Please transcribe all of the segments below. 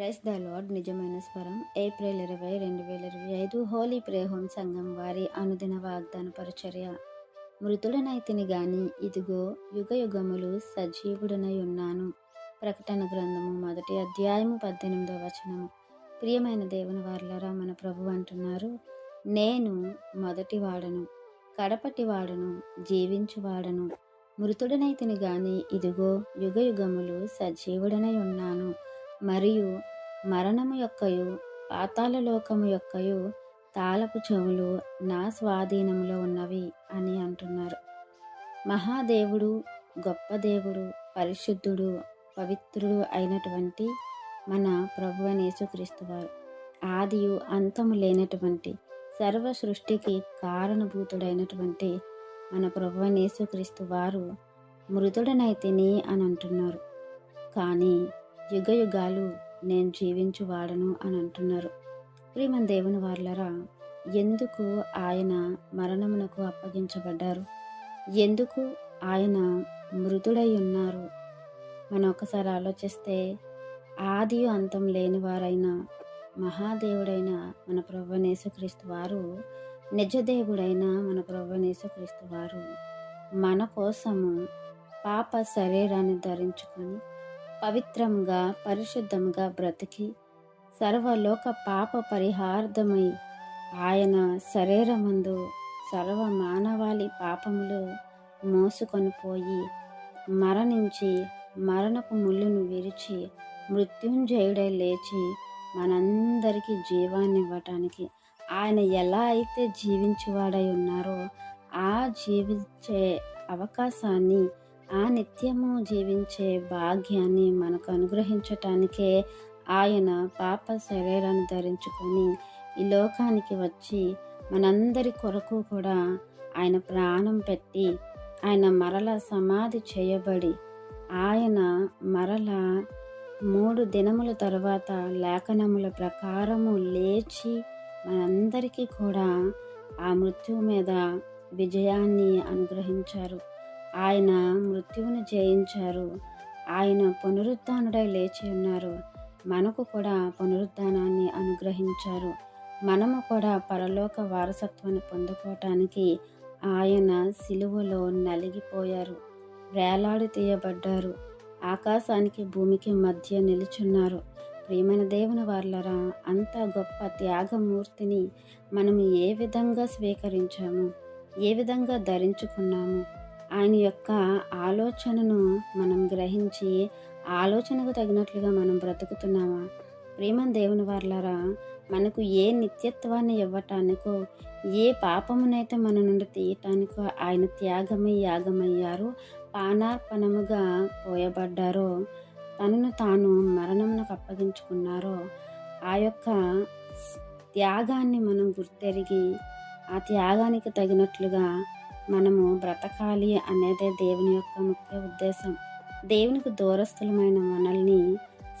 Price the lord నిజమైన స్వరం. April ఇరవై రెండు వేల ఇరవై ఐదు హోలీ ప్రేహోం సంఘం వారి అనుదిన వాగ్దాన పరిచర్య. మృతుడనైతిని గాని ఇదిగో యుగ యుగములు సజీవుడనై ఉన్నాను. ప్రకటన గ్రంథము మొదటి అధ్యాయము పద్దెనిమిదవ వచనము. ప్రియమైన దేవుని వారులరా మన ప్రభు అంటున్నారు నేను మొదటి వాడను కడపటి వాడను జీవించువాడను. మృతుడనైతిని గాని ఇదిగో యుగ యుగములు సజీవుడనై ఉన్నాను. మరియు మరణము యొక్కయు పాతాళలోకము యొక్కయు తాళపు చెవులు నా స్వాధీనంలో ఉన్నవి అని అంటున్నారు. మహాదేవుడు గొప్ప దేవుడు పరిశుద్ధుడు పవిత్రుడు అయినటువంటి మన ప్రభు యేసుక్రీస్తు వారు. ఆదియు అంతము లేనటువంటి సర్వ సృష్టికి కారణభూతుడైనటువంటి మన ప్రభు యేసుక్రీస్తు వారు మృదుడనైతిని అని అంటున్నారు. కానీ యుగ యుగాలు నేను జీవించువాడను అని అంటున్నారు. శ్రీమన్ దేవుని వార్లరా ఎందుకు ఆయన మరణమునకు అప్పగించబడ్డారు? ఎందుకు ఆయన మృతుడై ఉన్నారు? మనం ఒకసారి ఆలోచిస్తే ఆది అంతం లేని వారైన మహాదేవుడైన మన ప్రభునేసుక్రీస్తు వారు నిజదేవుడైన మన ప్రభునేసుక్రీస్తు వారు మన కోసము పాప శరీరాన్ని ధరించుకొని పవిత్రంగా పరిశుద్ధంగా బ్రతికి సర్వలోక పాప పరిహార్థమై ఆయన శరీరమందు సర్వ మానవాళి పాపములు మోసుకొని పోయి మరణించి మరణపు ముళ్ళును విరిచి మృత్యుంజయుడై లేచి మనందరికీ జీవాన్ని ఇవ్వటానికి ఆయన ఎలా అయితే జీవించేవాడై ఉన్నారో ఆ జీవించే అవకాశాన్ని ఆ నిత్యము జీవించే భాగ్యాన్ని మనకు అనుగ్రహించటానికే ఆయన పాప శరీరాన్ని ధరించుకొని ఈ లోకానికి వచ్చి మనందరి కొరకు కూడా ఆయన ప్రాణం పెట్టి ఆయన మరల సమాధి చేయబడి ఆయన మరల మూడు దినముల తర్వాత లేఖనముల ప్రకారము లేచి మనందరికీ కూడా ఆ మృత్యువు మీద విజయాన్ని అనుగ్రహించారు. ఆయన మృత్యువును జయించారు. ఆయన పునరుత్డై లేచి ఉన్నారు. మనకు కూడా పునరుద్ధానాన్ని అనుగ్రహించారు. మనము కూడా పరలోక వారసత్వాన్ని పొందుకోవటానికి ఆయన సిలువలో నలిగిపోయారు. వేలాడి తీయబడ్డారు. ఆకాశానికి భూమికి మధ్య నిలుచున్నారు. ప్రియమైన దేవుని వార్లరా అంత గొప్ప త్యాగమూర్తిని మనం ఏ విధంగా స్వీకరించాము? ఏ విధంగా ధరించుకున్నాము? ఆయన యొక్క ఆలోచనను మనం గ్రహించి ఆలోచనకు తగినట్లుగా మనం బ్రతుకుతున్నామా? ప్రేమ దేవుని వార్లారా మనకు ఏ నిత్యత్వాన్ని ఇవ్వటానికో ఏ పాపమునైతే మన నుండి తీయటానికో ఆయన త్యాగమై యాగమయ్యారు పానార్పణముగా పోయబడ్డారో తనను తాను మరణమునకు అప్పగించుకున్నారో ఆ యొక్క త్యాగాన్ని మనం గుర్తెరిగి ఆ త్యాగానికి తగినట్లుగా మనము బ్రతకాలి అనేదే దేవుని యొక్క ముఖ్య ఉద్దేశం. దేవునికి దూరస్థులమైన మనల్ని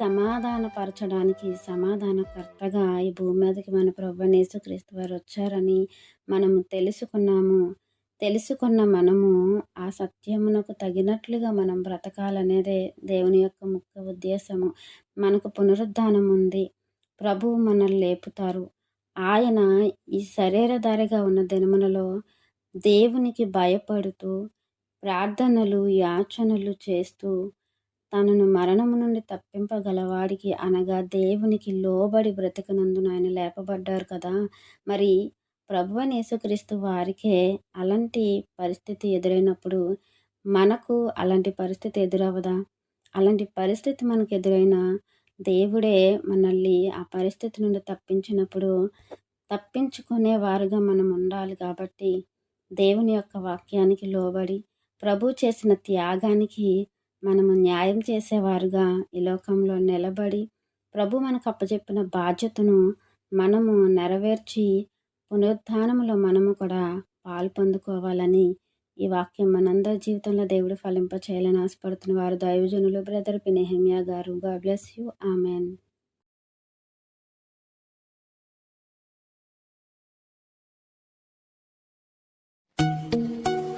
సమాధానపరచడానికి సమాధానకర్తగా ఈ భూమి మీదకి మన ప్రభు క్రీస్తు వారు వచ్చారని మనము తెలుసుకున్నాము. తెలుసుకున్న మనము ఆ సత్యమునకు తగినట్లుగా మనం బ్రతకాలనేదే దేవుని యొక్క ముఖ్య ఉద్దేశము. మనకు పునరుద్ధానం ఉంది. ప్రభువు మనల్ని లేపుతారు. ఆయన ఈ శరీరధారిగా ఉన్న దినములలో దేవునికి భయపడుతూ ప్రార్థనలు యాచనలు చేస్తూ తనను మరణము నుండి తప్పింపగలవాడికి అనగా దేవునికి లోబడి బ్రతికనందున ఆయన లేపబడ్డారు కదా. మరి ప్రభు యేసుక్రీస్తు వారికే అలాంటి పరిస్థితి ఎదురైనప్పుడు మనకు అలాంటి పరిస్థితి ఎదురవదా? అలాంటి పరిస్థితి మనకు ఎదురైన దేవుడే మనల్ని ఆ పరిస్థితి నుండి తప్పించినప్పుడు తప్పించుకునే వారుగా మనం ఉండాలి కాబట్టి దేవుని యొక్క వాక్యానికి లోబడి ప్రభు చేసిన త్యాగానికి మనము న్యాయం చేసేవారుగా ఈ లోకంలో నిలబడి ప్రభు మనకు అప్పచెప్పిన బాధ్యతను మనము నెరవేర్చి పునరుద్ధానంలో మనము కూడా పాలు పొందుకోవాలని ఈ వాక్యం మనందరి జీవితంలో దేవుడు ఫలింప చేయాలని ఆశపడుతున్న వారు దైవజనులు బ్రదర్ పినెహమ్యా గారు. God bless you. Amen.